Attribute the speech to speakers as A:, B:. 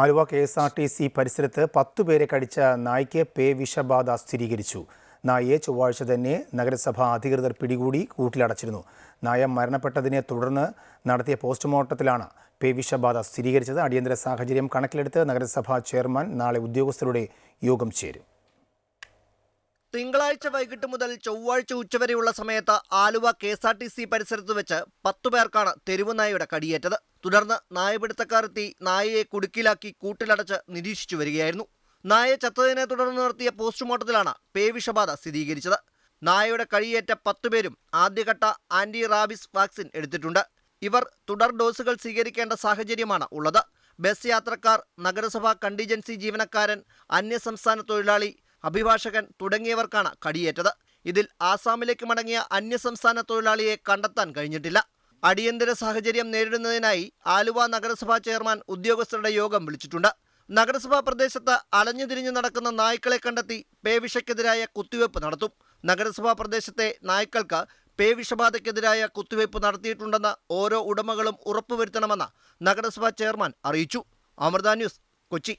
A: Aluva K S R T C പരിസരത്ത് പത്തു പേരെ കടിച്ച നായ്ക്ക് പേ വിഷബാധ സ്ഥിരീകരിച്ചു. നായയെ ചൊവ്വാഴ്ച തന്നെ നഗരസഭ അധികൃതർ പിടികൂടി കൂട്ടിലടച്ചിരുന്നു. നായ മരണപ്പെട്ടതിനെ തുടർന്ന് നടത്തിയ പോസ്റ്റ്മോർട്ടത്തിലാണ് പേ വിഷബാധ സ്ഥിരീകരിച്ചത്. അടിയന്തര സാഹചര്യം കണക്കിലെടുത്ത് നഗരസഭാ ചെയർമാൻ നാളെ ഉദ്യോഗസ്ഥരുടെ യോഗം ചേരും.
B: തിങ്കളാഴ്ച വൈകിട്ട് മുതൽ ചൊവ്വാഴ്ച ഉച്ചവരെയുള്ള സമയത്ത് Aluva K S R T C പരിസരത്ത് വെച്ച് പത്തു പേർക്കാണ് തെരുവ് നായയുടെ കടിയേറ്റത്. തുടർന്ന് നായപിടുത്തക്കാരെത്തി നായയെ കുടുക്കിലാക്കി കൂട്ടിലടച്ച് നിരീക്ഷിച്ചു വരികയായിരുന്നു. നായ ചത്തതിനെ തുടർന്ന് നടത്തിയ പോസ്റ്റ്മോർട്ടത്തിലാണ് പേവിഷബാധ സ്ഥിരീകരിച്ചത്. നായയുടെ കടിയേറ്റ പത്തുപേരും ആദ്യഘട്ട ആന്റി റാബിസ് വാക്സിൻ എടുത്തിട്ടുണ്ട്. ഇവർ തുടർ ഡോസുകൾ സ്വീകരിക്കേണ്ട സാഹചര്യമാണ് ഉള്ളത്. ബസ് യാത്രക്കാർ നഗരസഭാ കണ്ടിജൻസി ജീവനക്കാരൻ അന്യസംസ്ഥാന തൊഴിലാളി അഭിഭാഷകൻ തുടങ്ങിയവർക്കാണ് കടിയേറ്റത്. ഇതിൽ ആസാമിലേക്ക് മടങ്ങിയ അന്യസംസ്ഥാന തൊഴിലാളിയെ കണ്ടെത്താൻ കഴിഞ്ഞിട്ടില്ല. അടിയന്തര സാഹചര്യം നേരിടുന്നതിനായി ആലുവ നഗരസഭാ ചെയർമാൻ ഉദ്യോഗസ്ഥരുടെ യോഗം വിളിച്ചിട്ടുണ്ട്. നഗരസഭാ പ്രദേശത്ത് അലഞ്ഞു തിരിഞ്ഞു നടക്കുന്ന നായ്ക്കളെ കണ്ടെത്തി പേവിഷയ്ക്കെതിരായ കുത്തിവയ്പ് നടത്തും. നഗരസഭാ പ്രദേശത്തെ നായ്ക്കൾക്ക് പേവിഷബാധയ്ക്കെതിരായ കുത്തിവയ്പ് നടത്തിയിട്ടുണ്ടെന്ന് ഓരോ ഉടമകളും ഉറപ്പുവരുത്തണമെന്ന് നഗരസഭാ ചെയർമാൻ അറിയിച്ചു. അമൃത ന്യൂസ് കൊച്ചി.